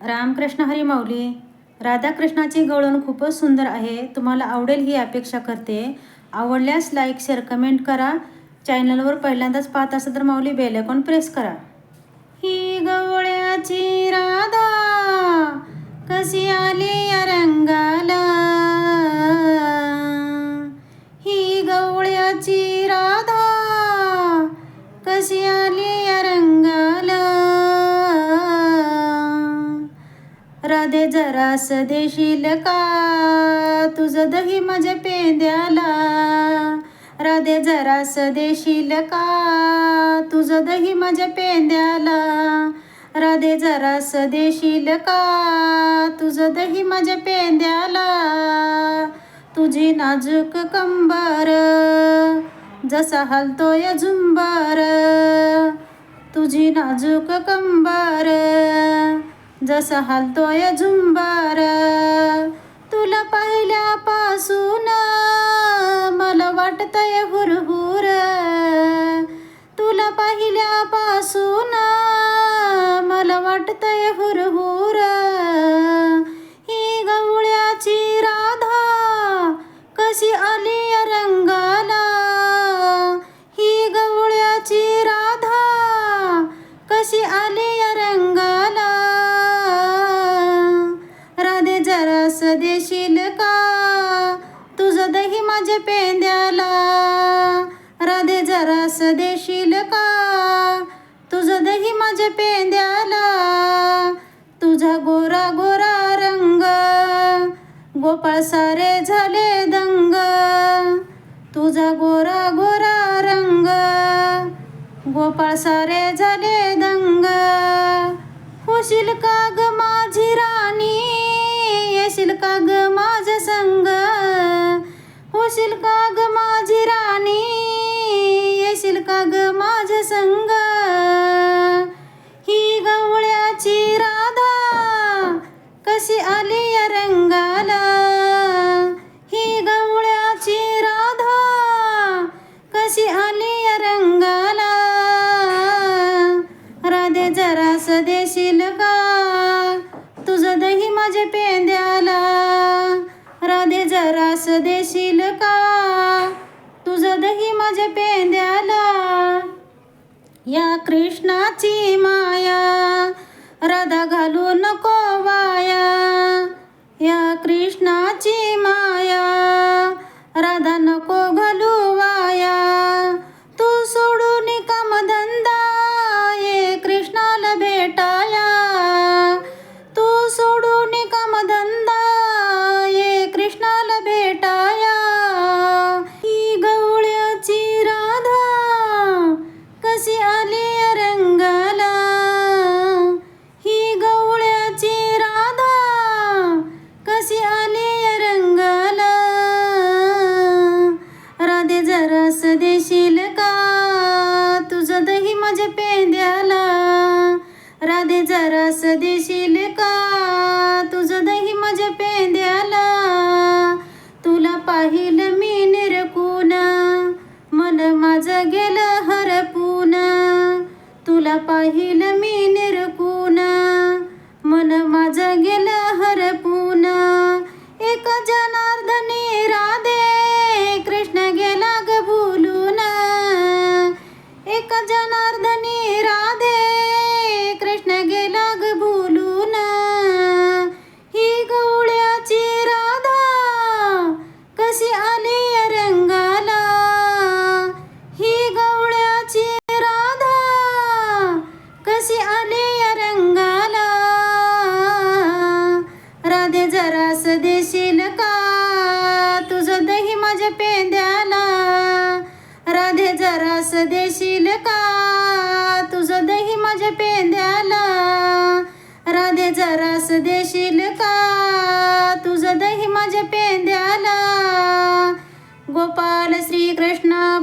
रामकृष्ण हरी माऊली राधाकृष्णाची गवळण खूपच सुंदर आहे तुम्हाला आवडेल ही अपेक्षा करते. आवडल्यास लाईक शेअर कमेंट करा. चॅनलवर पहिल्यांदाच पाहत असेल तर माऊली बेल प्रेस करा. ही गवळ्याची राधा कशी आली या रंगाला? ही गवळ्याची राधा कशी राधे जरास देशील का? तुझं दही माझ्या पेंद्याला. राधे जरास देशील का? तुझं दही माझ्या पेंद्याला. राधे जरास देशील का? तुझं दही माझ्या पेंद्याला. तुझी नाजूक कंबर जसा हलतोय झुंबर. तुझी नाजूक कंबर जसं हलतोय झुंबार तुला पाहिल्यापासून मला वाटतंय हुरहुर. तुला पाहिल्यापासून मला वाटतंय हुरहुर. ही गवळ्याची राधा कशी आली रंगाला ही गवळ्याची राधा कशी आली देशील का? तुझं दही माझ्या पेंद्याला. तुझा गोरा गोरा रंग. गोपाळ सारे झाले दंग. तुझा गोरा गोरा रंग. गोपाळ सारे झाले दंग. होशील का ग माझी राणी? येशील का ग माझ संग? होशील का कशी आली या रंगाला ही गवळ्याची राधा कशी आली या रंगाला राधे जरा देशील का? तुझं दही माझे पेंद्याला. राधे जरा देशील का? तुझं दही माझे पेंद्याला. या कृष्णाची माया. राधा घालू नको कृष्णाची माया. राधा देशील का? तुझं दही माझ्या पेंद्याला. राधे जरास देशील का? तुझं दही माझ्या पेंद्याला. तुला पाहिलं मी निरकून मन माझं गेलं हरपून. तुला पाहिलं मी राधे देशील का? तुझं दही माझ्या पेंद्याला. राधे जरास देशील का? तुझं दही माझ्या पेंद्याला. राधे जरास देशील का? तुझं दही माझ्या पेंद्याला. गोपाल श्रीकृष्ण